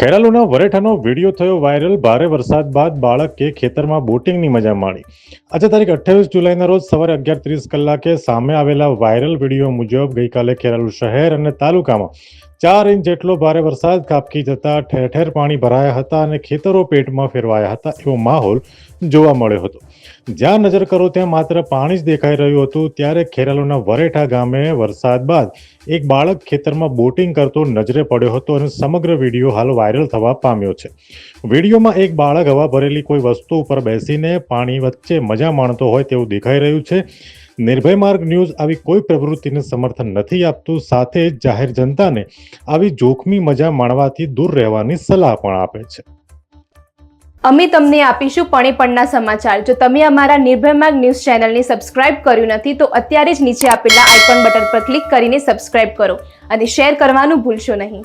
ખેરાલુના વરેઠાનો video થયો viral. ભારે વરસાદ બાદ બાળકે ખેતરમાં બોટિંગની મજા માણી. આજે તારીખ અઠ્યાવીસ જુલાઈના રોજ સવારે અગિયાર ત્રીસ કલાકે સામે આવેલા વાયરલ વીડિયો મુજબ ગઈકાલે ખેરાલુ શહેર અને તાલુકામાં ચાર ઇંચ જેટલો ભારે વરસાદ ખાબકી જતા ઠેર ઠેર પાણી ભરાયા હતા અને ખેતરો પેટમાં ફેરવાયા હતા એવો માહોલ જોવા મળ્યો હતો. જ્યાં નજર કરો ત્યાં માત્ર પાણી જ દેખાઈ રહ્યું હતું. ત્યારે ખેરાલુના વરેઠા ગામે વરસાદ બાદ એક બાળક ખેતરમાં બોટિંગ કરતો નજરે પડ્યો હતો અને સમગ્ર વીડિયો હાલ વાયરલ થવા પામ્યો છે. વિડીયોમાં એક બાળક હવા ભરેલી કોઈ વસ્તુ ઉપર બેસીને પાણી વચ્ચે મજા માણતો હોય તેવું દેખાઈ રહ્યું છે. નિર્ભય માર્ગ ન્યૂઝ આવી કોઈ પ્રવૃત્તિને સમર્થન નથી આપતું. સાથે જાહેર જનતાને આવી જોખમી મજા માણવાથી દૂર રહેવાની સલાહ પણ આપે છે. અમે તમને આપીશું પણેપણના સમાચાર. જો તમે અમારા નિર્ભયમાર્ગ ન્યૂઝ ચેનલને સબસ્ક્રાઇબ કર્યું નથી, તો અત્યારે જ નીચે આપેલા આઇકોન બટન પર ક્લિક કરીને સબસ્ક્રાઇબ કરો અને શેર કરવાનું ભૂલશો નહીં.